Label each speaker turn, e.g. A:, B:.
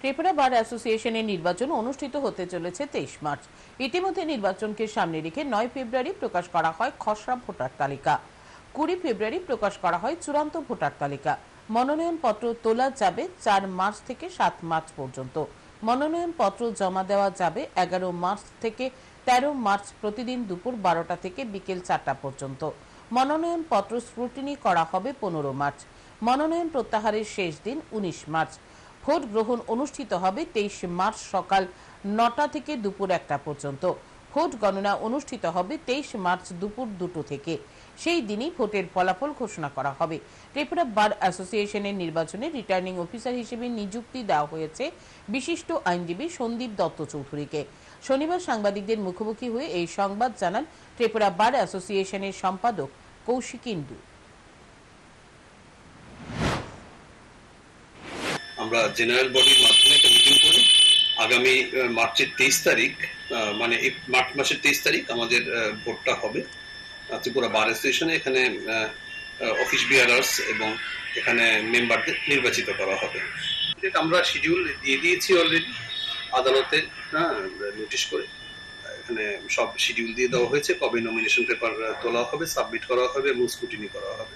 A: ত্রিপুরা বার অ্যাসোসিয়েশনের নির্বাচন অনুষ্ঠিত হতে চলেছে তেইশ মার্চ। ইতিমধ্যে নির্বাচনকে সামনে রেখে নয় ফেব্রুয়ারি প্রকাশ করা হয় খসড়া ভোটার তালিকা। কুড়ি ফেব্রুয়ারি প্রকাশ করা হয় চূড়ান্ত ভোটার তালিকা। মনোনয়নপত্র তোলা যাবে চার মার্চ থেকে সাত মার্চ পর্যন্ত। মনোনয়নপত্র জমা দেওয়া যাবে এগারো মার্চ থেকে তেরো মার্চ প্রতিদিন দুপুর বারোটা থেকে বিকেল চারটা পর্যন্ত। মনোনয়নপত্র স্ক্রুটিনি করা হবে পনেরো মার্চ। মনোনয়ন প্রত্যাহারের শেষ দিন উনিশ মার্চ। ভোট গ্রহণ অনুষ্ঠিত হবে তেইশ মার্চ সকাল নটা থেকে দুপুর একটা পর্যন্ত। ভোট গণনা অনুষ্ঠিত হবে তেইশ মার্চ দুপুর দুটো থেকে। সেই দিনই ভোটের ফলাফল ঘোষণা করা হবে। ত্রিপুরা বার অ্যাসোসিয়েশনের নির্বাচনে রিটার্নিং অফিসার হিসেবে নিযুক্তি দেওয়া হয়েছে বিশিষ্ট আইনজীবী সন্দীপ দত্ত চৌধুরীকে। শনিবার সাংবাদিকদের মুখোমুখি হয়ে এই সংবাদ জানান ত্রিপুরা বার অ্যাসোসিয়েশনের সম্পাদক কৌশিক ইন্দু।
B: আমরা জেনারেল বডির মাধ্যমে একটা মিটিং করি। আগামী মার্চের তেইশ তারিখ মানে মার্চ মাসের তেইশ তারিখ আমাদের ভোটটা হবে। ত্রিপুরা বার অ্যাসোসিয়েশনে এখানে অফিস বিয়ারার্স এবং এখানে মেম্বারদের নির্বাচিত করা হবে। আমরা শিডিউল দিয়ে দিয়েছি অলরেডি আদালতে হ্যাঁ নোটিশ করে। এখানে সব শিডিউল দিয়ে দেওয়া হয়েছে। কবে নমিনেশন পেপার তোলা হবে সাবমিট করা হবে এবং স্কুটিনি করা হবে।